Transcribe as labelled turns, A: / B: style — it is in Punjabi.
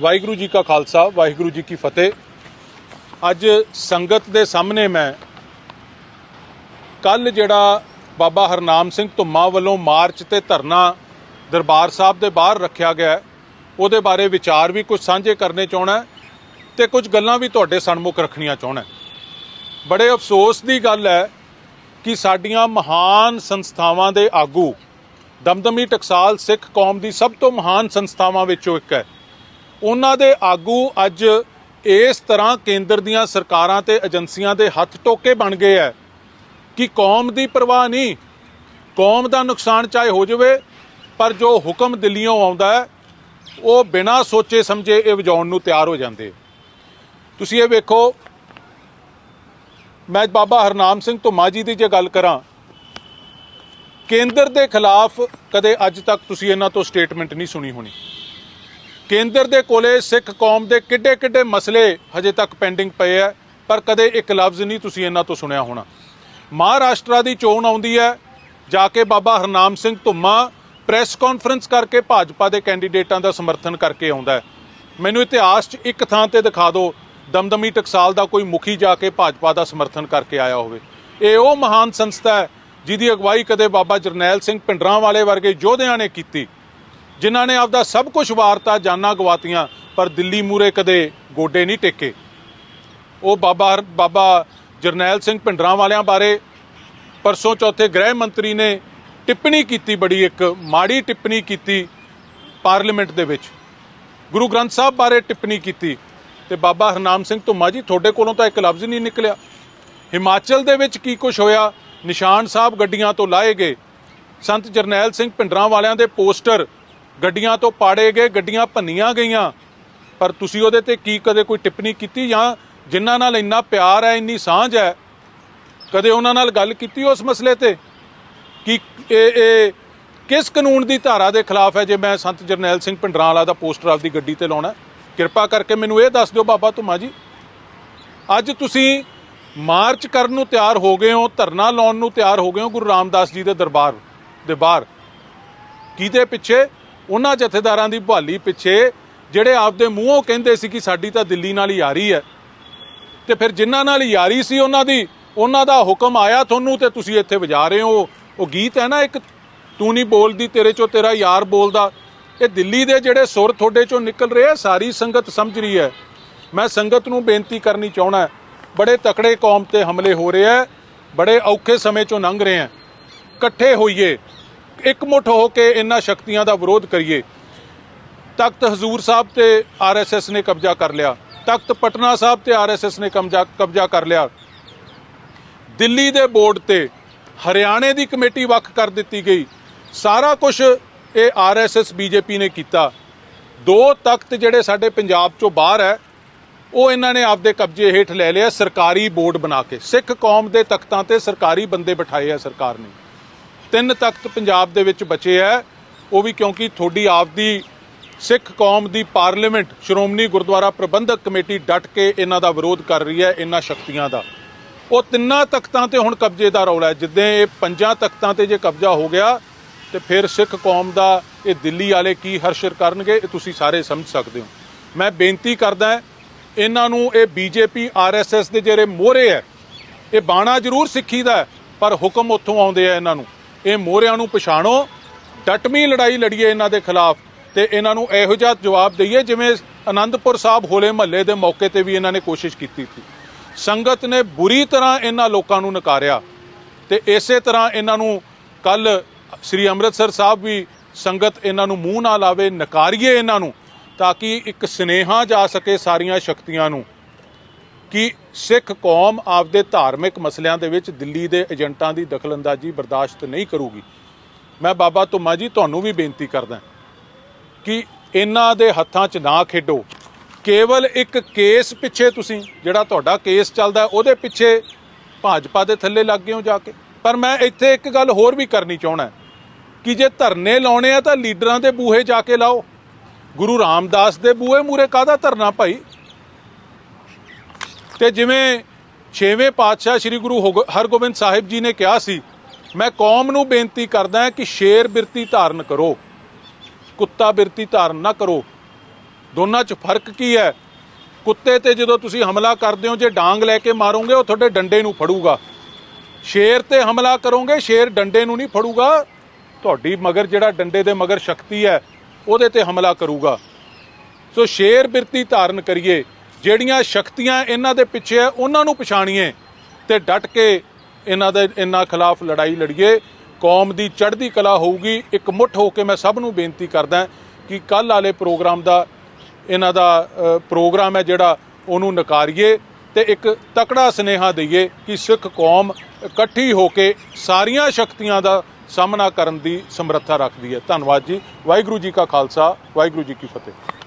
A: ਵਾਹਿਗੁਰੂ ਜੀ ਕਾ ਖਾਲਸਾ, ਵਾਹਿਗੁਰੂ ਜੀ ਕੀ ਫਤਿਹ। ਅੱਜ ਸੰਗਤ ਦੇ ਸਾਹਮਣੇ ਮੈਂ ਕੱਲ ਜਿਹੜਾ ਬਾਬਾ ਹਰਨਾਮ ਸਿੰਘ ਧੁੰਮਾ ਵੱਲੋਂ ਮਾਰਚ ਤੇ ਧਰਨਾ ਦਰਬਾਰ ਸਾਹਿਬ ਦੇ ਬਾਹਰ ਰੱਖਿਆ ਗਿਆ ਉਹਦੇ ਬਾਰੇ ਵਿਚਾਰ ਵੀ ਕੁਝ ਸਾਂਝੇ ਕਰਨੇ ਚਾਹਣਾ ਤੇ ਕੁਝ ਗੱਲਾਂ ਵੀ ਤੁਹਾਡੇ ਸਨਮੁਖ ਰੱਖਣੀਆਂ ਚਾਹਣਾ ਬੜੇ ਅਫਸੋਸ ਦੀ ਗੱਲ ਹੈ ਕਿ ਸਾਡੀਆਂ ਮਹਾਨ ਸੰਸਥਾਵਾਂ ਦੇ ਆਗੂ ਦਮਦਮੀ ਟਕਸਾਲ ਸਿੱਖ ਕੌਮ ਦੀ ਸਭ ਤੋਂ ਮਹਾਨ ਸੰਸਥਾਵਾਂ ਵਿੱਚੋਂ ਇੱਕ ਹੈ। ਉਹਨਾਂ ਦੇ ਆਗੂ ਅੱਜ ਇਸ ਤਰ੍ਹਾਂ ਕੇਂਦਰ ਦੀਆਂ ਸਰਕਾਰਾਂ ਤੇ ਏਜੰਸੀਆਂ ਦੇ ਹੱਥ ਟੋਕੇ ਬਣ ਗਏ ਹੈ ਕਿ ਕੌਮ ਦੀ ਪਰਵਾਹ ਨਹੀਂ, ਕੌਮ ਦਾ ਨੁਕਸਾਨ ਚਾਹੇ ਹੋ ਜਾਵੇ, ਪਰ ਜੋ ਹੁਕਮ ਦਿੱਲੀੋਂ ਆਉਂਦਾ ਹੈ ਉਹ ਬਿਨਾਂ ਸੋਚੇ ਸਮਝੇ ਇਹ ਵਜਾਉਣ ਨੂੰ ਤਿਆਰ ਹੋ ਜਾਂਦੇ ਤੁਸੀਂ ਇਹ ਵੇਖੋ, ਮੈਂ ਬਾਬਾ ਹਰਨਾਮ ਸਿੰਘ ਧੁੰਮਾ ਜੀ ਦੀ ਜੇ ਗੱਲ ਕਰਾਂ, ਕੇਂਦਰ ਦੇ ਖਿਲਾਫ ਕਦੇ ਅੱਜ ਤੱਕ ਤੁਸੀਂ ਇਹਨਾਂ ਤੋਂ ਸਟੇਟਮੈਂਟ ਨਹੀਂ ਸੁਣੀ ਹੋਣੀ। ਕੇਂਦਰ ਦੇ ਕੋਲੇ ਸਿੱਖ ਕੌਮ ਦੇ ਕਿੱਡੇ ਕਿੱਡੇ ਮਸਲੇ ਹਜੇ ਤੱਕ ਪੈਂਡਿੰਗ ਪਏ ਆ, ਪਰ ਕਦੇ ਇੱਕ ਲਫ਼ਜ਼ ਨਹੀਂ ਤੁਸੀਂ ਇਹਨਾਂ ਤੋਂ ਸੁਣਿਆ ਹੋਣਾ। ਮਹਾਰਾਸ਼ਟਰ ਦੀ ਚੋਣ ਆਉਂਦੀ ਹੈ, ਜਾ ਕੇ ਬਾਬਾ ਹਰਨਾਮ ਸਿੰਘ ਧੁੰਮਾ ਪ੍ਰੈਸ ਕਾਨਫਰੰਸ ਕਰਕੇ ਭਾਜਪਾ ਦੇ ਕੈਂਡੀਡੇਟਾਂ ਦਾ ਸਮਰਥਨ ਕਰਕੇ ਆਉਂਦਾ ਮੈਨੂੰ ਇਤਿਹਾਸ 'ਚ ਇੱਕ ਥਾਂ ਤੇ ਦਿਖਾ ਦਿਓ, ਦਮਦਮੀ ਟਕਸਾਲ ਦਾ ਕੋਈ ਮੁਖੀ ਜਾ ਕੇ ਭਾਜਪਾ ਦਾ ਸਮਰਥਨ ਕਰਕੇ ਆਇਆ ਹੋਵੇ। ਇਹ ਉਹ ਮਹਾਨ ਸੰਸਥਾ ਹੈ, ਜਿਹਦੀ ਅਗਵਾਈ ਕਦੇ ਬਾਬਾ ਜਰਨੈਲ ਸਿੰਘ ਪਿੰਡਰਾਂ ਵਾਲੇ ਵਰਗੇ ਯੋਧਿਆਂ ਨੇ ਕੀਤੀ। ਜਿਨ੍ਹਾਂ ਨੇ ਆਪਦਾ ਸਭ ਕੁਝ ਵਾਰਤਾ ਜਾਨਾਂ ਗਵਾਤੀਆਂ, ਪਰ ਦਿੱਲੀ ਮੂਰੇ ਕਦੇ ਗੋਡੇ ਨਹੀਂ ਟੇਕੇ। ਉਹ ਬਾਬਾ ਬਾਬਾ ਜਰਨੈਲ ਸਿੰਘ ਭਿੰਡਰਾਂ ਵਾਲਿਆਂ ਬਾਰੇ ਪਰਸੋਂ ਚੌਥੇ ਗ੍ਰਹਿ ਮੰਤਰੀ ਨੇ ਟਿੱਪਣੀ ਕੀਤੀ, ਬੜੀ ਇੱਕ ਮਾੜੀ ਟਿੱਪਣੀ ਕੀਤੀ ਪਾਰਲੀਮੈਂਟ ਦੇ ਵਿੱਚ। ਗੁਰੂ ਗ੍ਰੰਥ ਸਾਹਿਬ ਬਾਰੇ ਟਿੱਪਣੀ ਕੀਤੀ ਤੇ ਬਾਬਾ ਹਰਨਾਮ ਸਿੰਘ ਧੁੰਮਾ ਜੀ, ਤੁਹਾਡੇ ਕੋਲੋਂ ਤਾਂ ਇੱਕ ਲਫ਼ਜ਼ ਨਹੀਂ ਨਿਕਲਿਆ। ਹਿਮਾਚਲ ਦੇ ਵਿੱਚ ਕੀ ਕੁਝ ਹੋਇਆ? ਨਿਸ਼ਾਨ ਸਾਹਿਬ ਗੱਡੀਆਂ ਤੋਂ ਲਾਏ ਗਏ। ਸੰਤ ਜਰਨੈਲ ਸਿੰਘ ਭਿੰਡਰਾਂ ਵਾਲਿਆਂ ਦੇ ਪੋਸਟਰ ਗੱਡੀਆਂ ਤੋਂ ਪਾੜੇ ਗਏ, ਗੱਡੀਆਂ ਭੰਨੀਆਂ ਗਈਆਂ। ਪਰ ਤੁਸੀਂ ਉਹਦੇ ਤੇ ਕੀ ਕਦੇ ਕੋਈ ਟਿੱਪਣੀ ਕੀਤੀ ਜਾਂ ਜਿਨ੍ਹਾਂ ਨਾਲ ਇੰਨਾ ਪਿਆਰ ਹੈ, ਇੰਨੀ ਸਾਂਝ ਹੈ, ਕਦੇ ਉਹਨਾਂ ਨਾਲ ਗੱਲ ਕੀਤੀ ਉਸ ਮਸਲੇ ਤੇ? ਕਿ ਇਹ ਇਹ ਕਿਸ ਕਾਨੂੰਨ ਦੀ ਧਾਰਾ ਦੇ ਖਿਲਾਫ ਹੈ ਜੇ ਮੈਂ ਸੰਤ ਜਰਨੈਲ ਸਿੰਘ ਭਿੰਡਰਾਂ ਦਾ ਪੋਸਟਰ ਆਪਦੀ ਗੱਡੀ ਤੇ ਲਾਉਣਾ? ਕਿਰਪਾ ਕਰਕੇ ਮੈਨੂੰ ਇਹ ਦੱਸ ਦਿਓ ਬਾਬਾ ਧੁਮਾ ਜੀ। ਅੱਜ ਤੁਸੀਂ ਮਾਰਚ ਕਰਨ ਨੂੰ ਤਿਆਰ ਹੋ ਗਏ ਹੋ, ਧਰਨਾ ਲਾਉਣ ਨੂੰ ਤਿਆਰ ਹੋ ਗਏ ਹੋ ਗੁਰੂ ਰਾਮਦਾਸ ਜੀ ਦੇ ਦਰਬਾਰ, ਦੇ ਬਾਹਰ। ਕਿਹਦੇ ਪਿੱਛੇ? ਉਹਨਾਂ ਜਥੇਦਾਰਾਂ ਦੀ ਬਹਾਲੀ ਪਿੱਛੇ ਜਿਹੜੇ ਆਪਦੇ ਮੂੰਹੋਂ ਕਹਿੰਦੇ ਸੀ ਕਿ ਸਾਡੀ ਤਾਂ ਦਿੱਲੀ ਨਾਲ ਯਾਰੀ ਹੈ। ਤੇ ਫਿਰ ਜਿਨ੍ਹਾਂ ਨਾਲ ਯਾਰੀ ਸੀ ਉਹਨਾਂ ਦੀ, ਉਹਨਾਂ ਦਾ ਹੁਕਮ ਆਇਆ ਤੁਹਾਨੂੰ ਤੇ ਤੁਸੀਂ ਇੱਥੇ ਵਜਾ ਰਹੇ ਹੋ। ਉਹ ਗੀਤ ਹੈ ਨਾ ਇੱਕ, ਤੂੰ ਨਹੀਂ ਬੋਲਦੀ, ਤੇਰੇ ਚੋਂ ਤੇਰਾ ਯਾਰ ਬੋਲਦਾ। ਇਹ ਦਿੱਲੀ ਦੇ ਜਿਹੜੇ ਸੁਰ ਤੁਹਾਡੇ ਚੋਂ ਨਿਕਲ ਰਹੇ ਆ, ਸਾਰੀ ਸੰਗਤ ਸਮਝ ਰਹੀ ਹੈ। ਮੈਂ ਸੰਗਤ ਨੂੰ ਬੇਨਤੀ ਕਰਨੀ ਚਾਹਣਾ ਬੜੇ ਤਕੜੇ ਕੌਮ ਤੇ ਹਮਲੇ ਹੋ ਰਹੇ ਆ, ਬੜੇ ਔਖੇ ਸਮੇਂ ਚੋਂ ਲੰਘ ਰਹੇ ਆ। ਇਕੱਠੇ ਹੋਈਏ। ਇਕਮੁੱਠ ਹੋ ਕੇ ਇਹਨਾਂ ਸ਼ਕਤੀਆਂ ਦਾ ਵਿਰੋਧ ਕਰੀਏ, ਤਖਤ ਹਜ਼ੂਰ ਸਾਹਿਬ ਤੇ ਆਰਐਸਐਸ ਨੇ ਕਬਜ਼ਾ ਕਰ ਲਿਆ, ਤਖਤ ਪਟਨਾ ਸਾਹਿਬ ਤੇ ਆਰਐਸਐਸ ਨੇ ਕਬਜ਼ਾ ਕਬਜ਼ਾ ਕਰ ਲਿਆ। ਦਿੱਲੀ ਦੇ ਬੋਰਡ ਤੇ ਹਰਿਆਣੇ ਦੀ ਕਮੇਟੀ ਵੱਖ ਕਰ ਦਿੱਤੀ ਗਈ। ਸਾਰਾ ਕੁਝ ਇਹ ਆਰਐਸਐਸ ਬੀਜੇਪੀ ਨੇ ਕੀਤਾ। ਦੋ ਤਖਤ ਜਿਹੜੇ ਸਾਡੇ ਪੰਜਾਬ ਚੋਂ ਬਾਹਰ ਹੈ, ਉਹ ਇਹਨਾਂ ਨੇ ਆਪਦੇ ਕਬਜ਼ੇ ਹੇਠ ਲੈ ਲਿਆ ਸਰਕਾਰੀ ਬੋਰਡ ਬਣਾ ਕੇ। ਸਿੱਖ ਕੌਮ ਦੇ ਤਖਤਾਂ ਤੇ ਸਰਕਾਰੀ ਬੰਦੇ ਬਿਠਾਏ ਆ ਸਰਕਾਰ ਨੇ। ਤਿੰਨ ਤਖਤ ਪੰਜਾਬ ਦੇ ਵਿੱਚ ਬਚੇ ਆ। ਉਹ ਵੀ ਕਿਉਂਕਿ ਤੁਹਾਡੀ ਆਪਦੀ ਸਿੱਖ ਕੌਮ ਦੀ ਪਾਰਲੀਮੈਂਟ ਸ਼੍ਰੋਮਣੀ ਗੁਰਦੁਆਰਾ ਪ੍ਰਬੰਧਕ ਕਮੇਟੀ ਡਟ ਕੇ ਇਹਨਾਂ ਦਾ ਵਿਰੋਧ ਕਰ ਰਹੀ ਹੈ, ਇਹਨਾਂ ਸ਼ਕਤੀਆਂ ਦਾ। ਉਹ ਤਿੰਨਾਂ ਤਖਤਾਂ ਤੇ ਹੁਣ ਕਬਜ਼ੇ ਦਾ ਰੌਲਾ ਹੈ। ਜਿੱਦਾਂ ਇਹ ਪੰਜਾਂ ਤਖਤਾਂ ਤੇ ਜੇ ਕਬਜ਼ਾ ਹੋ ਗਿਆ, ਤੇ ਫਿਰ ਸਿੱਖ ਕੌਮ ਦਾ ਇਹ ਦਿੱਲੀ ਵਾਲੇ ਕੀ ਹਰਸ਼ਰ ਕਰਨਗੇ, ਇਹ ਤੁਸੀਂ ਸਾਰੇ ਸਮਝ ਸਕਦੇ ਹੋ। ਮੈਂ ਬੇਨਤੀ ਕਰਦਾ ਇਹਨਾਂ ਨੂੰ ਇਹ ਬੀਜੇਪੀ, ਆਰਐਸਐਸ ਦੇ ਜਿਹੜੇ ਮੋਹਰੇ ਹੈ, ਇਹ ਬਾਣਾ ਜ਼ਰੂਰ ਸਿੱਖੀ ਦਾ ਪਰ ਹੁਕਮ ਉੱਥੋਂ ਆਉਂਦੇ ਆ ਇਹਨਾਂ ਨੂੰ। ਇਹ ਮੋਹਰਿਆਂ ਨੂੰ ਪਛਾਣੋ। ਡਟਮੀ ਲੜਾਈ ਲੜੀਏ ਇਹਨਾਂ ਦੇ ਖਿਲਾਫ ਤੇ ਇਹਨਾਂ ਨੂੰ ਇਹੋ ਜਿਹਾ ਜਵਾਬ ਦਈਏ ਜਿਵੇਂ ਆਨੰਦਪੁਰ ਸਾਹਿਬ ਹੋਲੇ ਮਹੱਲੇ ਦੇ ਮੌਕੇ ਤੇ ਵੀ ਇਹਨਾਂ ਨੇ ਕੋਸ਼ਿਸ਼ ਕੀਤੀ ਸੀ। ਸੰਗਤ ਨੇ ਬੁਰੀ ਤਰ੍ਹਾਂ ਇਹਨਾਂ ਲੋਕਾਂ ਨੂੰ ਨਕਾਰਿਆ ਤੇ ਇਸੇ ਤਰ੍ਹਾਂ ਇਹਨਾਂ ਨੂੰ ਕੱਲ ਸ੍ਰੀ ਅੰਮ੍ਰਿਤਸਰ ਸਾਹਿਬ ਵੀ ਸੰਗਤ ਇਹਨਾਂ ਨੂੰ ਮੂੰਹ ਨਾ ਲਾਵੇ, ਨਕਾਰੀਏ ਇਹਨਾਂ ਨੂੰ ਤਾਂ ਕਿ ਇੱਕ ਸਨੇਹਾ ਜਾ ਸਕੇ ਸਾਰੀਆਂ ਸ਼ਕਤੀਆਂ ਨੂੰ। ਕਿ ਸਿੱਖ ਕੌਮ ਆਪਦੇ ਧਾਰਮਿਕ ਮਸਲਿਆਂ ਦੇ ਵਿੱਚ ਦਿੱਲੀ ਦੇ ਏਜੰਟਾਂ ਦੀ ਦਖਲਅੰਦਾਜ਼ੀ ਬਰਦਾਸ਼ਤ ਨਹੀਂ ਕਰੂਗੀ। ਮੈਂ ਬਾਬਾ ਧੁੰਮਾ ਜੀ, ਤੁਹਾਨੂੰ ਵੀ ਬੇਨਤੀ ਕਰਦਾ ਕਿ ਇਹਨਾਂ ਦੇ ਹੱਥਾਂ 'ਚ ਨਾ ਖੇਡੋ। ਕੇਵਲ ਇੱਕ ਕੇਸ ਪਿੱਛੇ ਤੁਸੀਂ, ਜਿਹੜਾ ਤੁਹਾਡਾ ਕੇਸ ਚੱਲਦਾ, ਉਹਦੇ ਪਿੱਛੇ ਭਾਜਪਾ ਦੇ ਥੱਲੇ ਲੱਗ ਗਏ ਹੋ ਜਾ ਕੇ। ਪਰ ਮੈਂ ਇੱਥੇ ਇੱਕ ਗੱਲ ਹੋਰ ਵੀ ਕਰਨੀ ਚਾਹਣਾ ਕਿ ਜੇ ਧਰਨੇ ਲਾਉਣੇ ਆ ਤਾਂ ਲੀਡਰਾਂ ਦੇ ਬੂਹੇ ਜਾ ਕੇ ਲਾਓ। ਗੁਰੂ ਰਾਮਦਾਸ ਦੇ ਬੂਹੇ ਮੂਰੇ ਕਾਹਦਾ ਧਰਨਾ ਭਾਈ? ਤੇ ਜਿਵੇਂ ਛੇਵੇਂ ਪਾਤਸ਼ਾਹ ਸ੍ਰੀ ਗੁਰੂ ਹੋ- ਹਰਗੋਬਿੰਦ ਸਾਹਿਬ ਜੀ ਨੇ ਕਿਹਾ ਸੀ, ਮੈਂ ਕੌਮ ਨੂੰ ਬੇਨਤੀ ਕਰਦਾ ਹਾਂ ਕਿ ਸ਼ੇਰ ਬਿਰਤੀ ਧਾਰਨ ਕਰੋ, ਕੁੱਤਾ ਬਿਰਤੀ ਧਾਰਨ ਨਾ ਕਰੋ। ਦੋਨਾਂ 'ਚ ਫ਼ਰਕ ਕੀ ਹੈ? ਕੁੱਤੇ ਤੇ ਜਦੋਂ ਤੁਸੀਂ ਹਮਲਾ ਕਰਦੇ ਹੋ, ਜੇ ਡਾਂਗ ਲੈ ਕੇ ਮਾਰੋਗੇ, ਉਹ ਤੁਹਾਡੇ ਡੰਡੇ ਨੂੰ ਫੜੂਗਾ। ਸ਼ੇਰ ਤੇ ਹਮਲਾ ਕਰੋਗੇ, ਸ਼ੇਰ ਡੰਡੇ ਨੂੰ ਨਹੀਂ ਫੜੂਗਾ। ਤੁਹਾਡੀ ਮਗਰ ਜਿਹੜਾ ਡੰਡੇ ਦੇ ਮਗਰ ਸ਼ਕਤੀ ਹੈ, ਉਹਦੇ ਤੇ ਹਮਲਾ ਕਰੂਗਾ। ਸੋ ਸ਼ੇਰ ਬਿਰਤੀ ਧਾਰਨ ਕਰੀਏ। ਜਿਹੜੀਆਂ ਸ਼ਕਤੀਆਂ ਇਹਨਾਂ ਦੇ ਪਿੱਛੇ ਹੈ, ਉਹਨਾਂ ਨੂੰ ਪਛਾਣੀਏ ਤੇ ਡਟ ਕੇ ਇਹਨਾਂ ਦੇ ਇਹਨਾਂ ਖਿਲਾਫ ਲੜਾਈ ਲੜੀਏ। ਕੌਮ ਦੀ ਚੜ੍ਹਦੀ ਕਲਾ ਹੋਊਗੀ। ਇੱਕ ਮੁੱਠ ਹੋ ਕੇ ਮੈਂ ਸਭ ਨੂੰ ਬੇਨਤੀ ਕਰਦਾ ਕਿ ਕੱਲ ਵਾਲੇ ਪ੍ਰੋਗਰਾਮ ਦਾ ਇਹਨਾਂ ਦਾ ਪ੍ਰੋਗਰਾਮ ਹੈ ਜਿਹੜਾ ਉਹਨੂੰ ਨਕਾਰੀਏ ਤੇ ਇੱਕ ਤਕੜਾ ਸਨੇਹਾ ਦਈਏ ਕਿ ਸਿੱਖ ਕੌਮ ਇਕੱਠੀ ਹੋ ਕੇ ਸਾਰੀਆਂ ਸ਼ਕਤੀਆਂ ਦਾ ਸਾਹਮਣਾ ਕਰਨ ਦੀ ਸਮਰੱਥਾ ਰੱਖਦੀ ਹੈ। ਧੰਨਵਾਦ ਜੀ। ਵਾਹਿਗੁਰੂ ਜੀ ਕਾ ਖਾਲਸਾ, ਵਾਹਿਗੁਰੂ ਜੀ ਕੀ ਫਤਿਹ।